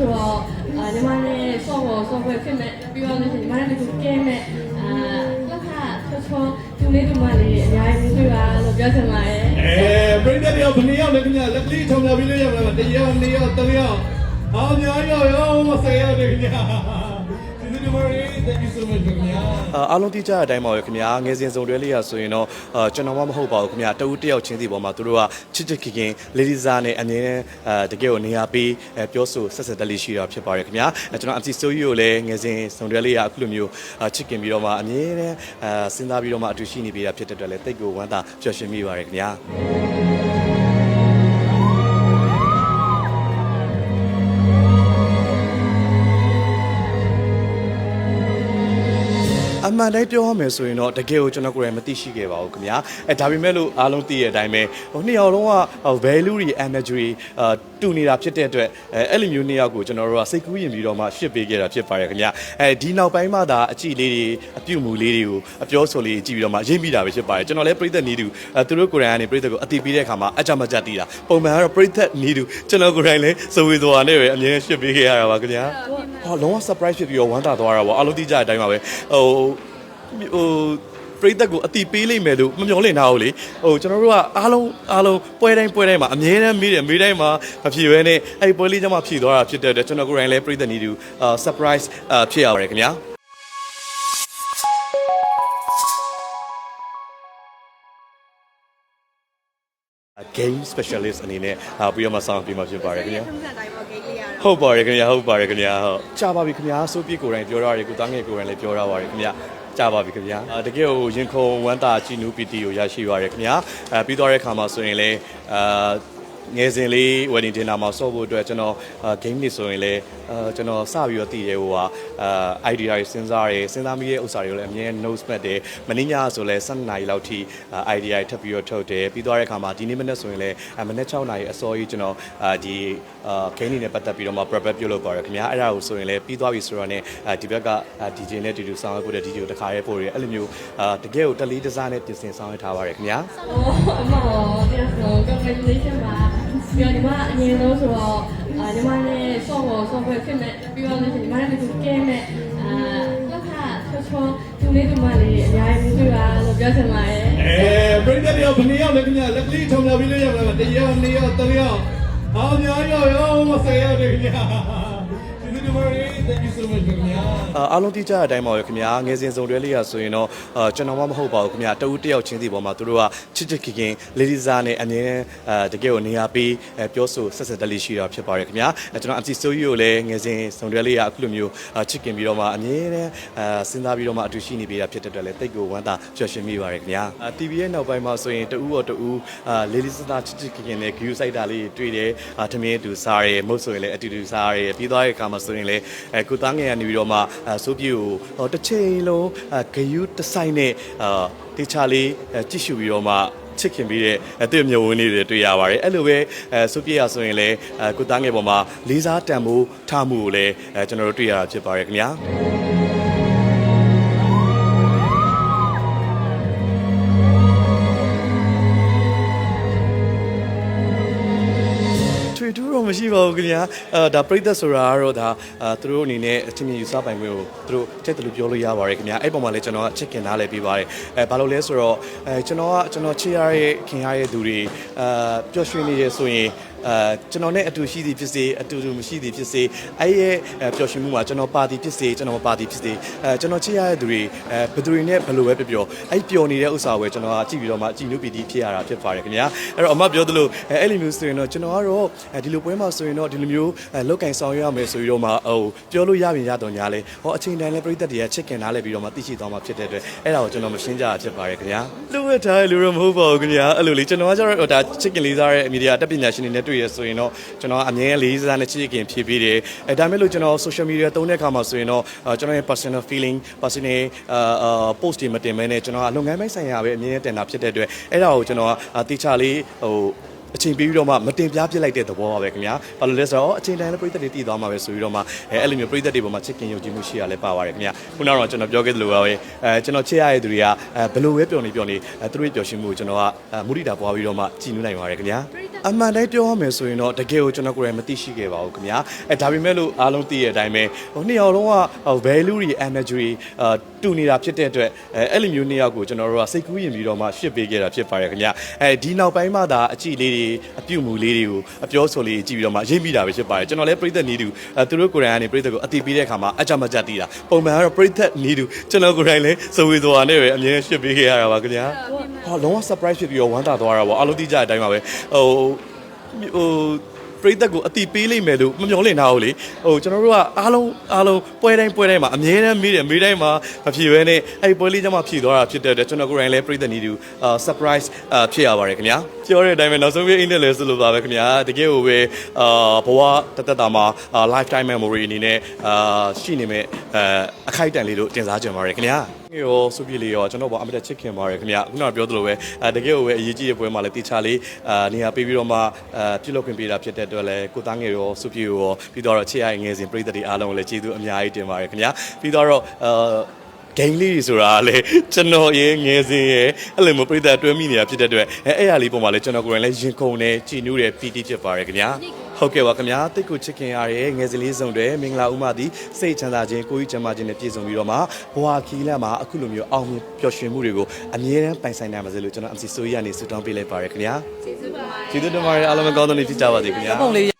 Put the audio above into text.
ဆိုတော့အာညီမနဲ့ဆော့ဘောဆော့ပွဲဖြစ်မဲ့ပြီးတော့လည်းညီမနဲ့ဒီကဲမဲ့အာလောက်ခါချောချောသူလေးတူမလေးအများကြီးတွေ့ပါလို့ပြောချင်ပါတယ်အဲပြိတ္တတယောက်ဘယ်နှစ်ယောက်လဲခင်ဗျလက်လေးထုံပြပြီးလို့ရမလားတယောက်နှစ်ယောက်သုံးယောက်အောင်များရောရောမဆယ်ယောက်တည်းခင်ဗျာဒီဒီမေ ရီ thank you so much ခင်ဗျာအာအားလုံးသိကြတဲ့အတိုင်းပါပဲခင်ဗျာငယ်စဉ်စုံတွဲလေးရဆိုရင်တော့အာကျွန်တော်မှမဟုတ်ပါဘူးခင်ဗျာတဦးတစ်ယောက်ချင်းစီပေါ်မှာသူတို့ကချစ်ချစ်ခင်ခင်လေးလေးစားနဲ့အမြဲတမ်းအာတကယ်ကိုနေရာပေးအဲပြောဆိုဆက်ဆက်တက်လေးရှိတာဖြစ်ပါတယ်ခင်ဗျာအဲကျွန်တော် MC ဆိုကြီးကိုလည်းငယ်စဉ်စုံတွဲလေးရအခုလိုမျိုးအာချစ်ခင်ပြီးတော့မှအမြဲတမ်းအာစဉ်းစားပြီးတော့မှအတူရှိနေပေးတာဖြစ်တဲ့အတွက်လည်းတိတ်ကိုဝမ်းသာပျော်ရွှင်မိပါတယ်ခင်ဗျာ အမှန်တိုင်းပြောရမယ်ဆိုရင်တော့တကယ်ကိုကျွန်တော်ကိုယ်တိုင်မသိရှိခဲ့ပါဘူးခင်ဗျာအဲဒါပေမဲ့လို့အားလုံးသိတဲ့အတိုင်းပဲဟိုနှစ်ယောက်လုံးကဟို value တွေ energy တွေအာတူနေတာဖြစ်တဲ့အတွက်အဲအဲ့လိုမျိုးနှစ်ယောက်ကိုကျွန်တော်တို့ကစိတ်ကူးရင်ပြီးတော့မှရှစ်ပေးခဲ့တာဖြစ်ပါတယ်ခင်ဗျာအဲဒီနောက်ပိုင်းမှသာအကြည့်လေးတွေအပြုတ်မှုလေးတွေကိုအပြောဆိုလေးကြည့်ပြီးတော့မှရိပ်မိတာပဲဖြစ်ပါတယ်ကျွန်တော်လည်းပြိသက်နီးတူအဲသူတို့ကိုယ်တိုင်ကနေပြိသက်ကိုအတိပေးတဲ့အခါမှာအကြမကြတည်တာပုံမှန်ကတော့ပြိသက်နီးတူကျွန်တော်ကိုယ်တိုင်လည်းစဝေသွားနဲ့ပဲအမြဲရှစ်ပေးခဲ့ရတာပါခင်ဗျာဟောလုံးဝ surprise ဖြစ်ပြီးတော့ဝမ်းသာသွားတာပေါ့အားလုံးသိကြတဲ့အတိုင်းပါပဲဟို ဟိုပရိသတ်ကိုအတိပေးလိမ့်မယ်လို့မမျှော်လင့်ထားဘူးလေဟိုကျွန်တော်တို့ကအားလုံးအားလုံးပွဲတိုင်းပွဲတိုင်းမှာအမြဲတမ်းမေးတယ်မေးတိုင်းမှာမဖြေဘဲနဲ့အဲ့ဒီပွဲလေးကြောင့်မှဖြေသွားတာဖြစ်တဲ့အတွက်ကျွန်တော်ကိုယ်တိုင်လည်းပရိသတ်နေတူအာ surprise အာဖြစ်ရပါတယ်ခင်ဗျာ game specialist အနေနဲ့အာပြီးတော့မှဆောင်းပြမှာဖြစ်ပါတယ်ခင်ဗျာထုံးစံတိုင်းပေါ့ဂိတ်လေးရတော့ဟုတ်ပါတယ်ခင်ဗျာဟုတ်ပါတယ်ခင်ဗျာဟုတ်ကြာပါပြီခင်ဗျာဆိုပြကိုယ်တိုင်ပြောရတယ်ကိုသားငယ်ကိုယ်တိုင်လည်းပြောရပါတယ်ခင်ဗျာ ကြာပါပြီခင်ဗျာအာတကယ်ကိုရင်ခုန်ဝမ်းသာကြည်နူးပီတီကိုရရှိပါရခင်ဗျာအဲပြီးတော့တဲ့ခါမှာဆိုရင်လည်းအာ ငယ်စဉ်လေး wedding dinner မှာဆော့ဖို့အတွက်ကျွန်တော်အာ game တွေဆိုရင်လည်းအာကျွန်တော်စပြီးတော့တည်ရဲဟိုဟာအာ idea တွေစဉ်းစားတယ်စဉ်းစားမိတဲ့ဥစ္စာတွေကိုလည်းအမြဲ notes မှတ်တယ်မင်းညဆိုလည်း7နာရီလောက်ထိအာ idea တွေထပ်ပြီးတော့ထုတ်တယ်ပြီးတော့တဲ့ခါမှာဒီနေ့မနေ့ဆိုရင်လည်းအာမနေ့6နာရီအစောကြီးကျွန်တော်အာဒီအာ game တွေနဲ့ပတ်သက်ပြီးတော့မှ prep ပြုလုပ်ပါရခင်ဗျာအဲ့ဒါကိုဆိုရင်လည်းပြီးသွားပြီဆိုတော့ ਨੇ အာဒီဘက်ကအာ DJ နဲ့တူတူဆောင်ရွက်ဖို့တဲ့ DJ ကိုတခါရဲပို့ရတယ်အဲ့လိုမျိုးအာတကယ်ကိုတလေးတစားနဲ့ပြင်ဆင်ဆောင်ရွက်ထားပါရခင်ဗျာ哦，အမရော ပြန်ဆို congratulation ပါပြီးတော့ညီမအရင်ဆုံးဆိုတော့အာညီမနဲ့ဆော့ဘောဆော့ပွဲဖြစ်မဲ့ပြီးတော့လည်းညီမနဲ့ဒီကဲမဲ့အာလောက်ခါချောချောသူလေးတူမလေးအများကြီးတွေ့ပါလို့ပြောချင်ပါတယ်အဲပြိတ္တတယောက်ဘယ်နှစ်ယောက်လဲခင်ဗျလက်လေးထုံပြပြီးလို့ရမလားတယောက်နှစ်ယောက်သုံးယောက်အောင်များရောရောမဆယ်ယောက်တည်းခင်ဗျာ အာအားလုံးသိကြတဲ့အတိုင်းပါပဲခင်ဗျာငယ်စဉ်စုံတွဲလေးရဆိုရင်တော့အာကျွန်တော်မှမဟုတ်ပါဘူးခင်ဗျာတဦးတစ်ယောက်ချင်းစီပေါ်မှာသူတို့ကချစ်ချစ်ခင်ခင်လေးလေးစားနဲ့အမြဲတမ်းအာတကယ်ကိုနေရာပေးအဲပြောဆိုဆက်ဆက်တက်လေးရှိတာဖြစ်ပါတယ်ခင်ဗျာအဲကျွန်တော် MC ဆိုကြီးကိုလည်းငယ်စဉ်စုံတွဲလေးရအခုလိုမျိုးအာချစ်ခင်ပြီးတော့မှအမြဲတမ်းအာစဉ်းစားပြီးတော့မှအတူရှိနေပေးတာဖြစ်တဲ့အတွက်လည်းတိတ်ကိုဝမ်းသာပျော်ရွှင်မိပါတယ်ခင်ဗျာအာ TV ရဲ့နောက်ပိုင်းမှာဆိုရင်တဦးရောတဦးအာလေးလေးစားစားချစ်ချစ်ခင်ခင်နဲ့ view စိုက်တာလေးတွေ့တယ်အာထမင်းအတူစားရဲမဟုတ်ဆိုရင်လည်းအတူတူစားရဲပြီးသွားတဲ့အခါမှာဆိုရင်လည်းအဲကိုသားငယ်ကနေပြီးတော့မှအာဆိုပြကိုဟောတစ်ချိန်လုံးအာဂယူးတစ်ဆိုင်နဲ့အာတေချာလေးအဲကြည့်ရှုပြီးတော့မှချစ်ခင်ပြီးတဲ့အတွေ့အမြင်ဝင်နေတွေတွေ့ရပါတယ်အဲ့လိုပဲအဲဆိုပြရဆိုရင်လည်းအဲကိုသားငယ်ပေါ်မှာလေးစားတန်ဖိုးထားမှုကိုလည်းအဲကျွန်တော်တို့တွေ့ရတာဖြစ်ပါတယ်ခင်ဗျာ ထွေထူးတော့မရှိပါဘူးခင်ဗျာအဲဒါပြိသက်ဆိုတာကတော့ဒါအဲသူတို့အနေနဲ့အချင်းချင်းယူဆပိုင်ခွင့်ကိုသူတို့ချက်တလူပြောလို့ရပါတယ်ခင်ဗျာအဲ့ပုံမှာလည်းကျွန်တော်ကချစ်ခင်သားလည်းပြီးပါတယ်အဲဘာလို့လဲဆိုတော့အဲကျွန်တော်ကကျွန်တော်ချစ်ရတဲ့ခင်ရတဲ့သူတွေအဲပျော်ရွှင်နေရဆိုရင် အဲကျွန်တော်နဲ့အတူရှိသည်ဖြစ်စေအတူတူမရှိသည်ဖြစ်စေအဲ့ရဲ့အဲပျော်ရွှင်မှုမှာကျွန်တော်ပါသည်ဖြစ်စေကျွန်တော်မပါသည်ဖြစ်စေအဲကျွန်တော်ချစ်ရတဲ့သူတွေအဲဘယ်သူတွေနဲ့ဘယ်လိုပဲပြောပြောအဲ့ပျော်နေတဲ့ဥစ္စာကိုပဲကျွန်တော်ကကြည့်ပြီးတော့မှကြည်နုပီတီဖြစ်ရတာဖြစ်ပါတယ်ခင်ဗျာအဲ့တော့အမပြောသလိုအဲအဲ့လိုမျိုးဆိုရင်တော့ကျွန်တော်ကတော့အဲဒီလိုပွဲမှာဆိုရင်တော့ဒီလိုမျိုးအဲလောက်ကင်ဆောင်ရွက်ရမယ်ဆိုပြီးတော့မှဟိုပြောလို့ရပြင်ရတော့ညာလဲဟောအချိန်တိုင်းလဲပြိသက်တွေကချစ်ခင်သားလဲပြီးတော့မှသိရှိသွားမှာဖြစ်တဲ့အတွက်အဲ့ဒါကိုကျွန်တော်မရှင်းကြတာဖြစ်ပါတယ်ခင်ဗျာလူဝတ်ထားလူတော့မဟုတ်ပါဘူးခင်ဗျာအဲ့လိုလေကျွန်တော်ကကျတော့ဟိုဒါချစ်ခင်လေးစားတဲ့မီဒီယာတက်ပညာရှင်တွေနဲ့တွေ့ရဆိုရင်တော့ကျွန်တော်အမြဲလေးစားနဲ့ချစ်ခင်ဖြည့်ပေးတယ်အဲဒါမဲ့လို့ကျွန်တော် social media သုံးတဲ့အခါမှာဆိုရင်တော့အာကျွန်တော်ရဲ့ personal feeling personal အာ post တွေမတင်မဲနဲ့ကျွန်တော်ကလုပ်ငန်းပိုင်းဆိုင်ရာပဲအမြဲတင်တာဖြစ်တဲ့အတွက်အဲ့ဒါကိုကျွန်တော်ကတေချာလေးဟိုအချိန်ပေးပြီးတော့မှမတင်ပြားပြစ်လိုက်တဲ့သဘောပါပဲခင်ဗျာဘာလို့လဲဆိုတော့အချိန်တိုင်းလည်းပြည်သက်တွေတည်သွားမှာပဲဆိုပြီးတော့မှအဲအဲ့လိုမျိုးပြည်သက်တွေပေါ်မှာချစ်ခင်ယုံကြည်မှုရှိရလဲပါပါတယ်ခင်ဗျာခုနကတော့ကျွန်တော်ပြောခဲ့သလိုပါပဲအဲကျွန်တော်ချစ်ရတဲ့သူတွေကအဲဘယ်လိုပဲပျော်နေပျော်နေအဲသူတို့ရဲ့ပျော်ရွှင်မှုကိုကျွန်တော်ကမုဒိတာပွားပြီးတော့မှကြည်နူးနိုင်ပါတယ်ခင်ဗျာပရိသတ် အမှန်တိုင်းပြောရမယ်ဆိုရင်တော့တကယ်ကိုကျွန်တော်ကိုယ်တိုင်မသိရှိခဲ့ပါဘူးခင်ဗျာအဲဒါပေမဲ့လို့အားလုံးသိရတဲ့အတိုင်းပဲဟိုနှစ်ယောက်လုံးကဟို value တွေ energy တွေအာတူနေတာဖြစ်တဲ့အတွက်အဲအဲ့လိုမျိုးနှစ်ယောက်ကိုကျွန်တော်တို့ကစိတ်ကူးရင်ပြီးတော့မှရှစ်ပေးခဲ့တာဖြစ်ပါတယ်ခင်ဗျာအဲဒီနောက်ပိုင်းမှသာအကြည့်လေးတွေအပြုတ်မှုလေးတွေကိုအပြောဆိုလေးကြည့်ပြီးတော့မှရိပ်မိတာပဲဖြစ်ပါတယ်ကျွန်တော်လည်းပြိသက်နီးတူအဲသူတို့ကိုယ်တိုင်ကနေပြိသက်ကိုအတိပေးတဲ့အခါမှာအကြမကြတည်တာပုံမှန်ကတော့ပြိသက်နီးတူကျွန်တော်ကိုယ်တိုင်လည်းစဝေသွားနဲ့ပဲအမြဲရှစ်ပေးခဲ့ရတာပါခင်ဗျာဟာ လုံးဝ surprise ဖြစ်ပြီးတော့ဝမ်းသာသွားတာပေါ့အားလုံးသိကြတဲ့အတိုင်းပါပဲဟိုဟိုပရိသတ်ကိုအတိပေးလိမ့်မယ်လို့မမျှော်လင့်ထားဘူးလေဟိုကျွန်တော်တို့ကအားလုံးအားလုံးပွဲတိုင်းပွဲတိုင်းမှာအမြဲတမ်းမေးတယ်မေးတိုင်းမှာမဖြေဘဲနဲ့အဲ့ဒီပွဲလေးကျမှဖြေသွားတာဖြစ်တဲ့အတွက်ကျွန်တော်ကိုယ်တိုင်လည်းပရိသတ်နေတူအာ surprise အာဖြစ်ရပါတယ်ခင်ဗျာပြောတဲ့အတိုင်းပဲနောက်ဆုံးပြအင်းနဲ့လဲဆိုလို့ပါပဲခင်ဗျာတကယ်ကိုပဲအာဘဝတသက်တာမှာအာ lifetime memory အနေနဲ့အာရှိနေမဲ့အာအခိုက်အတန့်လေးလို့တင်စားကြပါတယ်ခင်ဗျာ ရောစုပြလေးရောကျွန်တော်ဗောအမတက်ချစ်ခင်ပါတယ်ခင်ဗျာခုနကပြောသလိုပဲအဲတကယ်ကိုပဲအရေးကြီးတဲ့ပွဲမှာလည်းတေချာလေးအာနေရာပေးပြီးတော့မှအဲပြုလုပ်ခွင့်ပေးတာဖြစ်တဲ့အတွက်လည်းကိုသားငယ်ရောစုပြရောပြီးတော့ချစ်ရငယ်စဉ်ပြည်သက်တွေအားလုံးကိုလည်းကျေးဇူးအများကြီးတင်ပါတယ်ခင်ဗျာပြီးတော့အာဂိမ်းလေးတွေဆိုတာလေကျွန်တော်ရေငယ်စဉ်ရေအဲ့လိုမျိုးပြိတ္တာတွဲမိနေတာဖြစ်တဲ့အတွက်အဲအဲ့ရလေးပုံမှာလည်းကျွန်တော်ကိုယ်တိုင်လည်းရင်ခုန်နေကြည်နူးတယ်ပီတိဖြစ်ပါတယ်ခင်ဗျာ ဟုတ်ကဲ့ပါခင်ဗျာတိတ်ကိုချစ်ခင်ရတဲ့ငယ်စဉ်လေးစုံတွေမင်္ဂလာဥမသည်စိတ်ချမ်းသာခြင်းကိုယ်ကြီးချမ်းသာခြင်းနဲ့ပြည့်စုံပြီးတော့မှဘဝခီးလမ်းမှာအခုလိုမျိုးအောင်မြင်ပျော်ရွှင်မှုတွေကိုအမြဲတမ်းပိုင်ဆိုင်နိုင်ပါစေလို့ကျွန်တော် MC ဆိုရနေဆုတောင်းပေးလိုက်ပါရခင်ဗျာကျေးဇူးပါကျေးဇူးတင်ပါတယ်အားလုံးပဲကောင်းသောနေ့ဖြစ်ကြပါစေခင်ဗျာပုံလေး